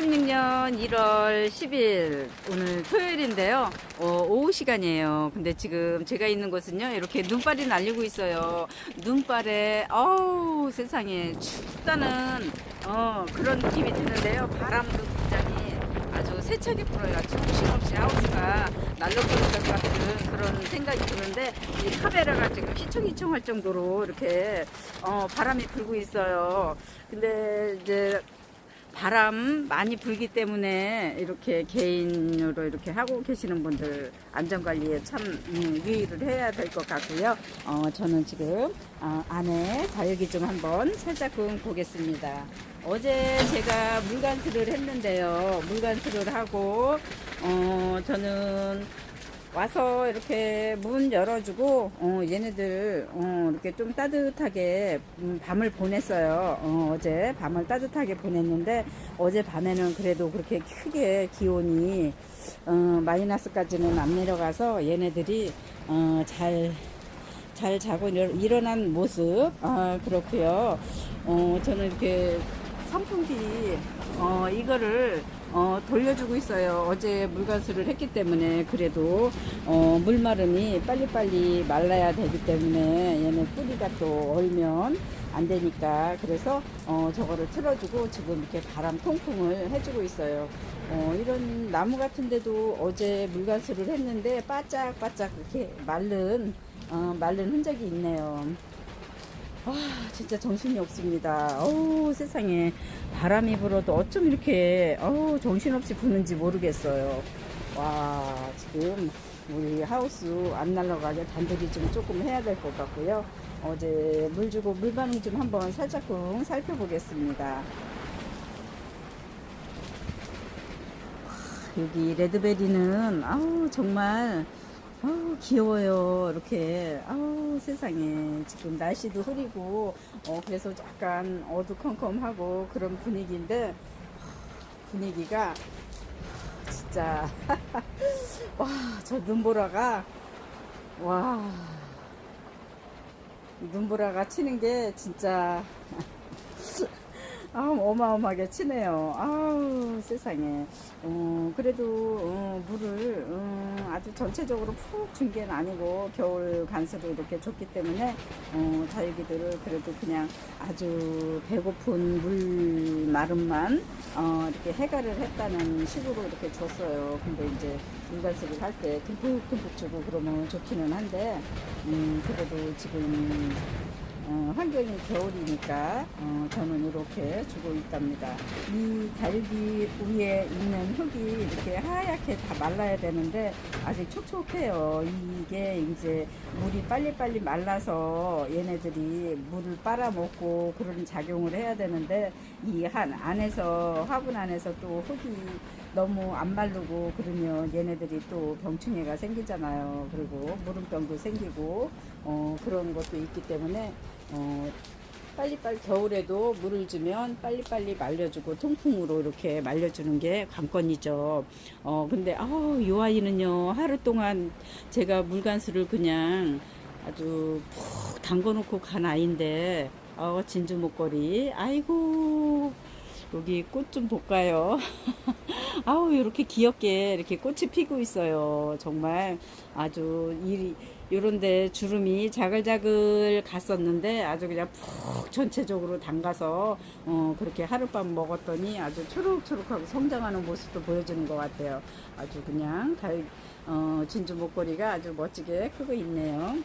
2016년 1월 10일 오늘 토요일인데요. 어, 오후 시간이에요. 근데 지금 제가 있는 곳은요. 이렇게 눈발이 날리고 있어요. 눈발에 어우 세상에 춥다는 어, 그런 느낌이 드는데요. 바람도 굉장히 아주 세차게 불어요. 정신없이 하우스가 날로 보는 것 같은 그런 생각이 드는데 이 카메라가 지금 휘청휘청할 정도로 이렇게 어, 바람이 불고 있어요. 근데 이제 바람 많이 불기 때문에 이렇게 개인으로 이렇게 하고 계시는 분들 안전관리에 참 음, 유의를 해야 될 것 같고요. 어, 저는 지금 어, 안에 다육이 좀 한번 살짝 보겠습니다. 어제 제가 물관수를 했는데요. 물관수를 하고 어, 저는 와서 이렇게 문 열어주고 어, 얘네들 어, 이렇게 좀 따뜻하게 음, 밤을 보냈어요. 어, 제 밤을 따뜻하게 보냈는데 어제 밤에는 그래도 그렇게 크게 기온이 어, 마이너스까지는 안 내려가서 얘네들이 어, 잘, 잘 자고 일- 일어난 모습 아, 그렇고요. 어, 저는 이렇게 선풍기 어, 이거를 어, 돌려주고 있어요. 어제 물관수를 했기 때문에 그래도 어, 물 마름이 빨리빨리 말라야 되기 때문에 얘는 뿌리가 또 얼면 안 되니까 그래서 어, 저거를 틀어주고 지금 이렇게 바람 통풍을 해주고 있어요. 어, 이런 나무 같은데도 어제 물관수를 했는데 바짝바짝 이렇게 마른 어, 마른 흔적이 있네요. 와 진짜 정신이 없습니다. 어우 세상에 바람이 불어도 어쩜 이렇게 어우 정신없이 부는지 모르겠어요. 와 지금 우리 하우스 안 날아가게 단들이 좀 조금 해야 될 것 같고요. 어제 물 주고 물 반응 좀 한번 살짝쿵 살펴보겠습니다. 와, 여기 레드베리는 아우 정말 아우 귀여워요. 이렇게. 아우 세상에. 지금 날씨도 흐리고 어 그래서 약간 어두컴컴하고 그런 분위기인데 분위기가 진짜 와 저 눈보라가 와. 눈보라가 치는 게 진짜 아 어마어마하게 치네요. 아우 세상에. 어, 그래도 어, 물을 어, 아주 전체적으로 푹 준 게 아니고 겨울 간수로 이렇게 줬기 때문에 어, 다육이들을 그래도 그냥 아주 배고픈 물 마름만 어, 이렇게 해가를 했다는 식으로 이렇게 줬어요. 근데 이제 물간수를 할 때 듬뿍듬뿍 주고 그러면 좋기는 한데 음, 그래도 지금 어, 환경이 겨울이니까 어, 저는 이렇게 주고 있답니다. 이 다육이 위에 있는 흙이 이렇게 하얗게 다 말라야 되는데 아직 촉촉해요. 이게 이제 물이 빨리빨리 말라서 얘네들이 물을 빨아먹고 그런 작용을 해야 되는데 이 한 안에서 화분 안에서 또 흙이 너무 안 마르고 그러면 얘네들이 또 병충해가 생기잖아요. 그리고 무름병도 생기고 어, 그런 것도 있기 때문에 어, 빨리빨리 겨울에도 물을 주면 빨리빨리 말려주고 통풍으로 이렇게 말려주는 게 관건이죠. 어 근데 아우 이 아이는요 하루 동안 제가 물간수를 그냥 아주 푹 담궈놓고 간 아이인데 어 진주 목걸이 아이고 여기 꽃 좀 볼까요? 아우 이렇게 귀엽게 이렇게 꽃이 피고 있어요. 정말 아주 이 요런데 주름이 자글자글 갔었는데 아주 그냥 푹 전체적으로 담가서 어 그렇게 하룻밤 먹었더니 아주 초록초록하고 성장하는 모습도 보여주는 것 같아요. 아주 그냥 다, 어 진주 목걸이가 아주 멋지게 크고 있네요.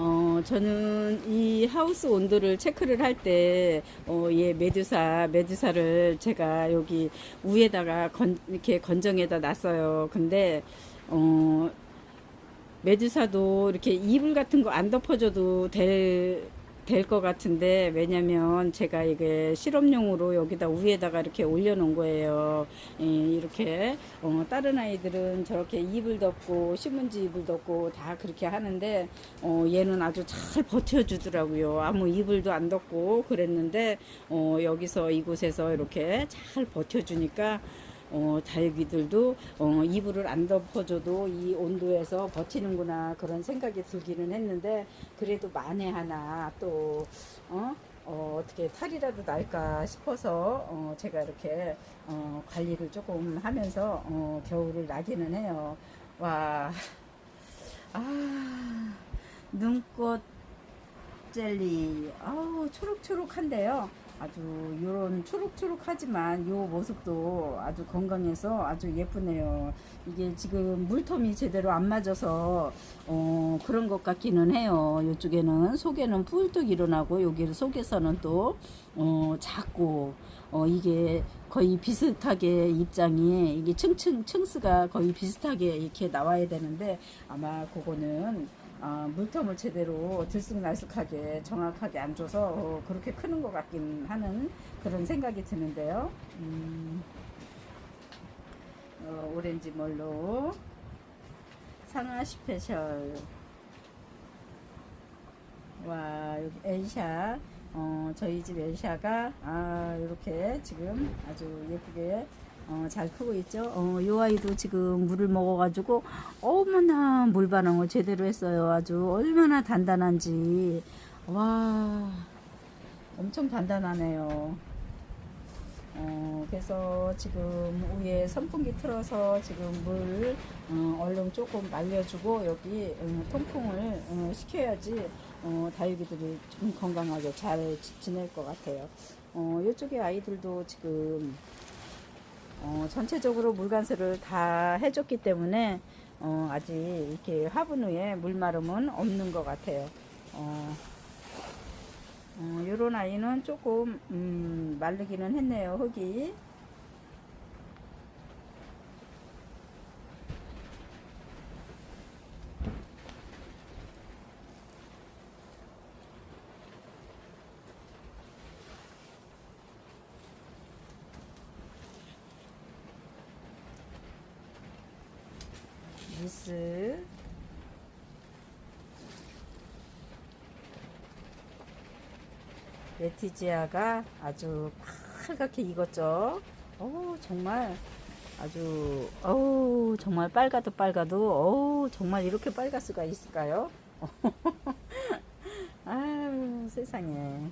어, 저는 이 하우스 온도를 체크를 할 때, 어, 얘 메두사, 메두사를 제가 여기 위에다가 건, 이렇게 건정에다 놨어요. 근데, 어, 메두사도 이렇게 이불 같은 거 안 덮어줘도 될, 될 것 같은데, 왜냐면 제가 이게 실험용으로 여기다 위에다가 이렇게 올려놓은 거예요. 예, 이렇게, 어, 다른 아이들은 저렇게 이불 덮고, 신문지 이불 덮고 다 그렇게 하는데, 어, 얘는 아주 잘 버텨주더라고요. 아무 이불도 안 덮고 그랬는데, 어, 여기서 이곳에서 이렇게 잘 버텨주니까, 어, 다육이들도 어, 이불을 안 덮어줘도 이 온도에서 버티는구나 그런 생각이 들기는 했는데 그래도 만에 하나 또 어? 어, 어떻게 탈이라도 날까 싶어서 어, 제가 이렇게 어, 관리를 조금 하면서 어, 겨울을 나기는 해요. 와, 아, 눈꽃 젤리, 아우 초록초록한데요. 아주 요런 초록초록하지만 요 모습도 아주 건강해서 아주 예쁘네요. 이게 지금 물텀이 제대로 안 맞아서 어 그런 것 같기는 해요. 요쪽에는 속에는 뿔뚝 일어나고 여기 속에서는 또 어 작고 어 이게 거의 비슷하게 입장이 이게 층층 층스가 거의 비슷하게 이렇게 나와야 되는데 아마 그거는 아, 물텀을 제대로 들쑥날쑥하게 정확하게 안 줘서 어, 그렇게 크는 것 같긴 하는 그런 생각이 드는데요. 음, 어, 오렌지 멀로. 상하 스페셜. 와 여기 엘샤. 어, 저희 집 엘샤가 아 이렇게 지금 아주 예쁘게 어, 잘 크고 있죠. 어, 요 아이도 지금 물을 먹어가지고 어머나 물 반응을 제대로 했어요. 아주 얼마나 단단한지 와 엄청 단단하네요. 어, 그래서 지금 위에 선풍기 틀어서 지금 물 어, 얼른 조금 말려주고 여기 어, 통풍을 어, 시켜야지 어, 다육이들이 좀 건강하게 잘 지- 지낼 것 같아요. 어, 이쪽에 아이들도 지금 어, 전체적으로 물관세를 다 해줬기 때문에 어, 아직 이렇게 화분 후에 물마름은 없는 것 같아요. 어, 어, 요런 아이는 조금 음, 마르기는 했네요. 흙이. 미스 레티지아가 아주 빨갛게 익었죠. 어 정말 아주 어우 정말 빨가도 빨가도 어우 정말 이렇게 빨갈 수가 있을까요? 아유 세상에.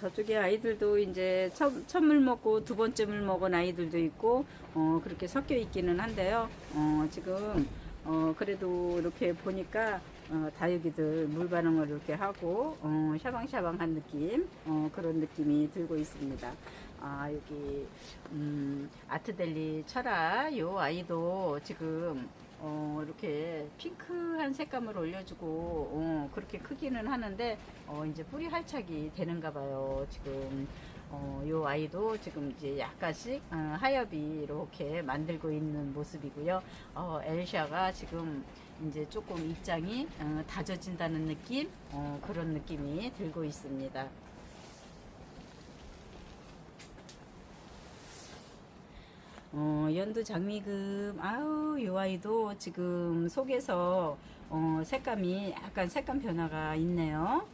저쪽에 아이들도 이제 첫, 첫 물 먹고 두 번째 물 먹은 아이들도 있고, 어, 그렇게 섞여 있기는 한데요. 어, 지금, 어, 그래도 이렇게 보니까, 어, 다육이들 물 반응을 이렇게 하고, 어, 샤방샤방한 느낌, 어, 그런 느낌이 들고 있습니다. 아, 여기, 음, 아트델리 철아, 요 아이도 지금, 어, 이렇게 핑크한 색감을 올려주고, 어, 그렇게 크기는 하는데, 어, 이제 뿌리 활착이 되는가 봐요. 지금, 어, 요 아이도 지금 이제 약간씩, 어, 하엽이 이렇게 만들고 있는 모습이고요. 어, 엘샤가 지금 이제 조금 입장이 어, 다져진다는 느낌, 어, 그런 느낌이 들고 있습니다. 어, 연두 장미금, 아우, 요 아이도 지금 속에서, 어, 색감이 약간 색감 변화가 있네요.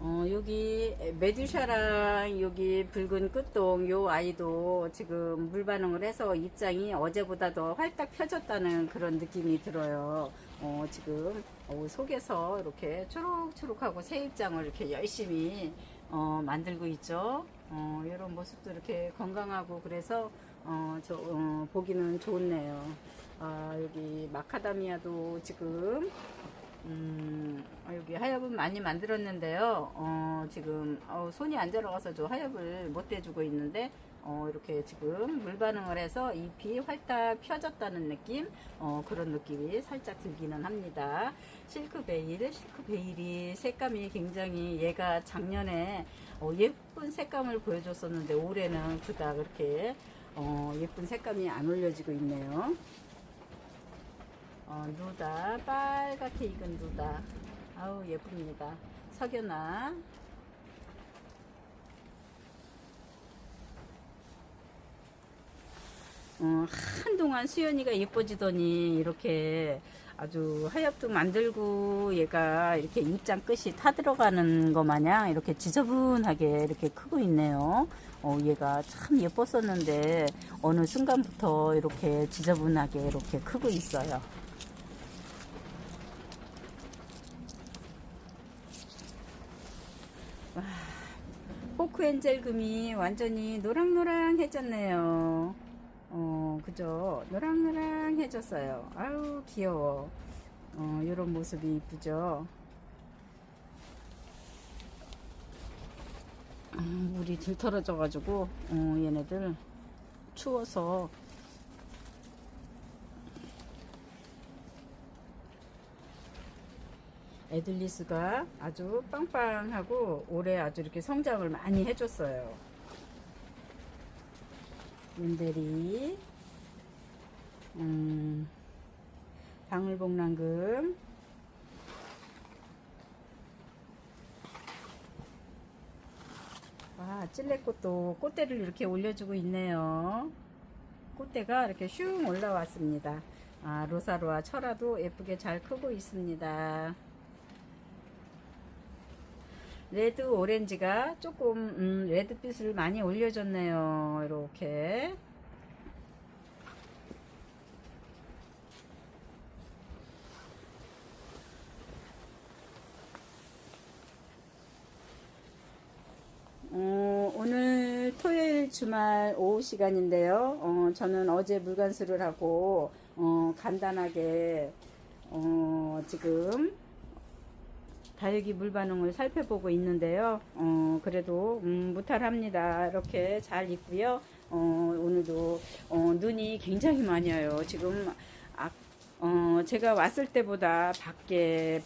어, 여기 메두샤랑 여기 붉은 끝동 요 아이도 지금 물 반응을 해서 입장이 어제보다 더 활딱 펴졌다는 그런 느낌이 들어요. 어, 지금 어, 속에서 이렇게 초록초록하고 새 입장을 이렇게 열심히 어, 만들고 있죠. 어, 이런 모습도 이렇게 건강하고 그래서 어, 저, 어, 보기는 좋네요. 아, 여기 마카다미아도 지금 음, 어, 여기 하엽은 많이 만들었는데요. 어, 지금 어, 손이 안 들어가서 저 하엽을 못 대주고 있는데 어, 이렇게 지금 물 반응을 해서 잎이 활딱 펴졌다는 느낌 어, 그런 느낌이 살짝 들기는 합니다. 실크 베일, 실크 베일이 색감이 굉장히 얘가 작년에 어, 예쁜 색감을 보여줬었는데 올해는 그닥 그렇게 어, 예쁜 색감이 안 올려지고 있네요. 어, 누다 빨갛게 익은 누다 아우 예쁩니다 석연아 어, 한동안 수연이가 예뻐지더니 이렇게 아주 하얗도 만들고 얘가 이렇게 입장 끝이 타 들어가는 거 마냥 이렇게 지저분하게 이렇게 크고 있네요. 어, 얘가 참 예뻤었는데 어느 순간부터 이렇게 지저분하게 이렇게 크고 있어요. 와, 포크 엔젤 금이 완전히 노랑노랑해졌네요. 어, 그죠? 노랑노랑해졌어요. 아우, 귀여워. 어, 요런 모습이 이쁘죠? 아, 물이 들털어져가지고, 어, 얘네들 추워서 에들리스가 아주 빵빵하고 올해 아주 이렇게 성장을 많이 해줬어요. 윤대리, 음, 방울복랑금, 와, 찔레꽃도 꽃대를 이렇게 올려주고 있네요. 꽃대가 이렇게 슝 올라왔습니다. 아, 로사로와 철화도 예쁘게 잘 크고 있습니다. 레드 오렌지가 조금 음, 레드빛을 많이 올려줬네요. 이렇게 어, 오늘 토요일 주말 오후 시간인데요. 어, 저는 어제 물관수를 하고 어, 간단하게 어, 지금 다육이 물 반응을 살펴보고 있는데요. 어, 그래도 음, 무탈합니다. 이렇게 잘 있고요. 어, 오늘도 어, 눈이 굉장히 많이 와요. 지금 아, 어, 제가 왔을 때보다 밖에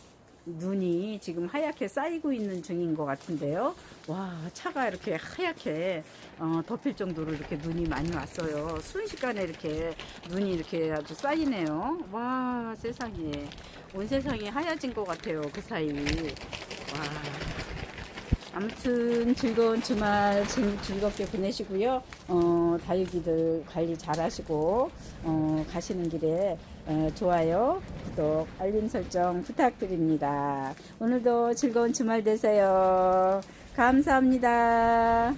눈이 지금 하얗게 쌓이고 있는 중인 것 같은데요. 와, 차가 이렇게 하얗게 어, 덮일 정도로 이렇게 눈이 많이 왔어요. 순식간에 이렇게 눈이 이렇게 아주 쌓이네요. 와, 세상에. 온 세상이 하얘진 것 같아요. 그 사이. 와. 아무튼 즐거운 주말 즐- 즐겁게 보내시고요. 어, 다육이들 관리 잘 하시고, 어, 가시는 길에 어, 좋아요, 구독, 알림 설정 부탁드립니다. 오늘도 즐거운 주말 되세요. 감사합니다.